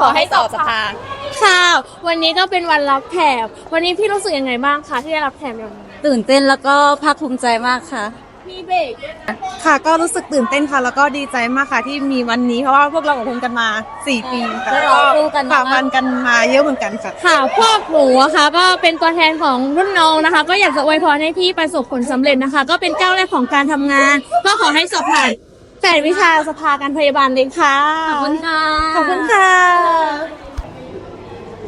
ขอให้สอบสภาค่ะ วันนี้ก็เป็นวันรับแถบ วันนี้พี่รู้สึกยังไงบ้างคะที่ได้รับแถบในวันนี้ตื่นเต้นแล้วก็ภาคภูมิใจมากค่ะ มีเบรกค่ะ ก็รู้สึกตื่นเต้นค่ะ แล้วก็ดีใจมากค่ะที่มีวันนี้เพราะว่าพวกเราอดทนกันมา 4 ปีค่ะแล้วเราสู้กันมา ฝ่าฟันกันมาเยอะเหมือนกันค่ะ ค่ะ พวกหนูอะค่ะก็เป็นตัวแทนของรุ่นน้องนะคะ ก็อยากจะอวยพรให้พี่ประสบผลสำเร็จนะคะ ก็เป็นก้าวแรกของการทำงาน ก็ขอให้สอบผ่าน แปดวิชาสภาการพยาบาลเลยค่ะ ขอบคุณค่ะ ขอบคุณค่ะ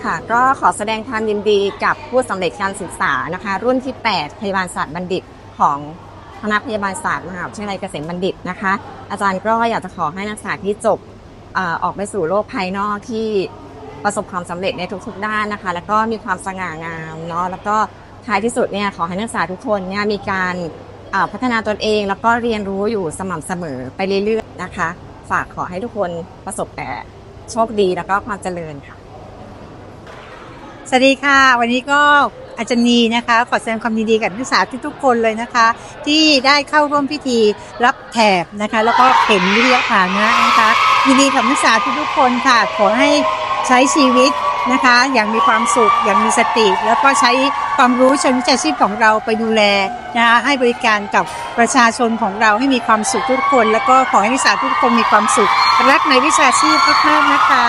ค่ะ ก็ขอแสดงความยินดีกับผู้สำเร็จการศึกษานะคะ รุ่นที่ 8 พยาบาลศาสตร์บัณฑิตของคณะพยาบาลศาสตร์มหาวิทยาลัยเกษมบัณฑิตนะคะ อาจารย์ก็อยากจะขอให้นักศึกษาที่จบเอ่อออกไปสู่โลกภายนอกที่ประสบความสำเร็จในทุกๆด้านนะคะ แล้วก็มีความสง่างามเนาะแล้วก็ท้ายที่สุดเนี่ยขอให้นักศึกษาทุกคนเนี่ยมีการเอ่อ พัฒนาตนเองแล้วก็เรียนรู้อยู่สม่ำเสมอไปเรื่อยๆนะคะ ฝากขอให้ทุกคนประสบแต่โชคดีแล้วก็ความเจริญค่ะ สวัสดีค่ะ วันนี้ก็อาจารย์นีนะคะขอแสดงความยินดีกับนักศึกษาทุกๆคนเลยนะคะ ที่ได้เข้าร่วมพิธีรับแถบนะคะ แล้วก็เข็มวิทยาฐานะนะคะยินดีกับนักศึกษาทุกๆคนค่ะ ขอให้ใช้ชีวิต นะคะ อย่างมีความสุข อย่างมีสติ แล้วก็ใช้ความรู้เชิงวิชาชีพของเราไปดูแลนะคะให้บริการกับประชาชนของเราให้มีความสุขทุกคน แล้วก็ขอให้นักศึกษาทุกคนมีความสุข รักในวิชาชีพมากๆนะคะ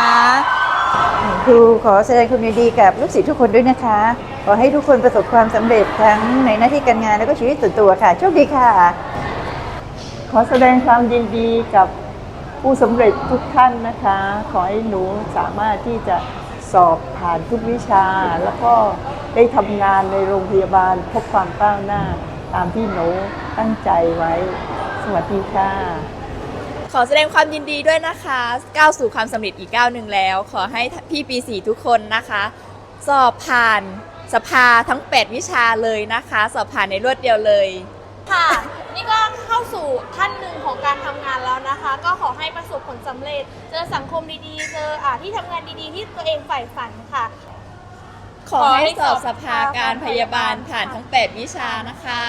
ครูขอแสดงความยินดีกับลูกศิษย์ทุกคนด้วยนะคะ ขอให้ทุกคนประสบความสำเร็จทั้งในหน้าที่การงานแล้วก็ชีวิตส่วนตัวค่ะโชคดีค่ะ ขอแสดงความยินดีกับผู้สำเร็จทุกท่านนะคะ ขอให้หนูสามารถที่จะ สอบผ่านทุกวิชา แล้วก็ได้ทำงานในโรงพยาบาลพบความก้าวหน้า ตามที่หนูตั้งใจไว้ สวัสดีค่ะ ขอแสดงความยินดีด้วยนะคะ ก้าวสู่ความสำเร็จอีกก้าวหนึ่งแล้ว ขอให้พี่ปีสี่ทุกคนนะคะ สอบผ่านสภาทั้ง 8 วิชาเลยนะคะ สอบผ่านในรวดเดียวเลยค่ะ นี่ก็เข้าสู่ท่านหนึ่งของการทำงานแล้วนะคะ ก็ขอให้ประสบผลสำเร็จ เจอสังคมดีๆ เจออ่าที่ทำงานดีๆ ที่ตัวเองใฝ่ฝันค่ะ ขอให้สอบสภาการพยาบาลผ่านทั้ง 8 วิชานะคะ